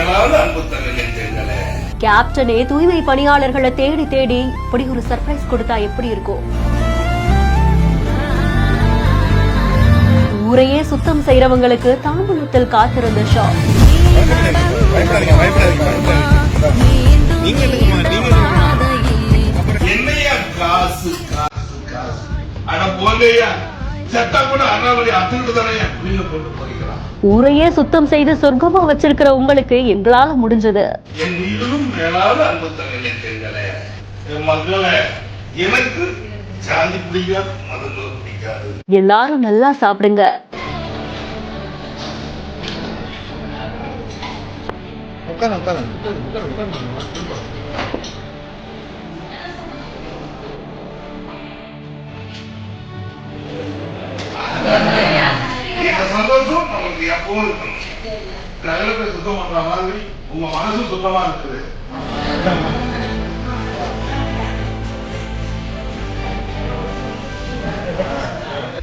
மேலான அன்பு கேப்டனே தூய்மை பணியாளர்களை தேடி தேடி இப்படி ஒரு சர்ப்ரைஸ் கொடுத்தா எப்படி இருக்கும்? ஊரையே சுத்தம் செய்யறவங்களுக்கு தாம்பூலத்தில் காத்திருந்த ஷா. என்னையா காசு காசு காசு. அட போங்கய்யா. ஊரையே சுத்தம் செய்து சொர்க்கமா வச்சிருக்கிற உங்களுக்கு எங்களால முடிஞ்சது. எல்லாரும் நல்லா சாப்பிடுங்க. உட்காரு உட்காரு இந்த சந்தோஷம் நமக்கு எப்பவும் இருக்கணும். நகரத்தை சுத்தம் பண்ற மாதிரி உங்க மனசும் சுத்தமா இருக்குது.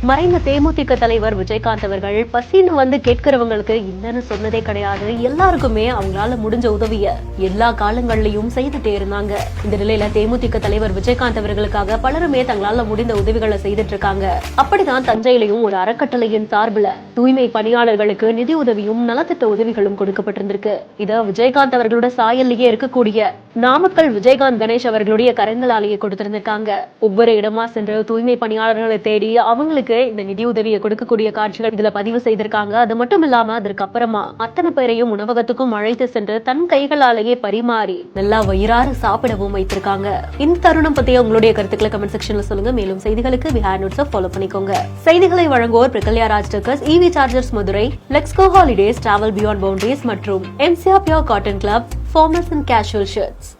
மறைந்த தேமுதிக தலைவர் விஜயகாந்த் அவர்கள் பசின்னு வந்து கேட்கிறவங்களுக்கு இல்லைன்னு சொன்னதே கிடையாது. எல்லாருக்குமே அவங்களால முடிஞ்ச உதவிய எல்லா காலங்கள்லயும் செய்துட்டே இருந்தாங்க. இந்த நிலையில தேமுதிக தலைவர் விஜயகாந்த் அவர்களுக்காக பலருமே தங்களால முடிந்த உதவிகளை செய்துட்டு இருக்காங்க அப்படிதான் தஞ்சையிலையும் ஒரு அறக்கட்டளையின் சார்பில் தூய்மை பணியாளர்களுக்கு நிதி உதவியும் நலத்திட்ட உதவிகளும் கொடுக்கப்பட்டிருந்திருக்கு. இத விஜயகாந்த் அவர்களோட சாயல்லையே இருக்கக்கூடிய நாமக்கல் விஜயகாந்த் கணேஷ் அவர்களுடைய கரங்களாலேயே கொடுத்திருந்திருக்காங்க. ஒவ்வொரு இடமா சென்று தூய்மை பணியாளர்களை தேடி அவங்களுக்கு இந்த நிதி உதவியை கொடுக்கக்கூடிய காட்சிகள் இதுல பதிவு செய்திருக்காங்க. அது மட்டும் இல்லாம அதற்கு அப்புறமா அத்தனை பேரையும் உணவகத்துக்கும் அழைத்து சென்று தன் கைகளாலேயே பரிமாறி நல்லா வயிறாறு சாப்பிடவும் வைத்திருக்காங்க. இந்த தருணம் பத்திய உங்களுடைய கருத்துக்களை கமெண்ட் செக்ஷன்ல சொல்லுங்க. மேலும் செய்திகளுக்கு பிஹார் நோட்ஸ் ஃபாலோ பண்ணிக்கோங்க. செய்திகளை வழங்குவோர் Pragalya Raj tuckers EV chargers Madurai Lexco holidays travel beyond boundaries மற்றும் MCR pure cotton club formals and casual shirts.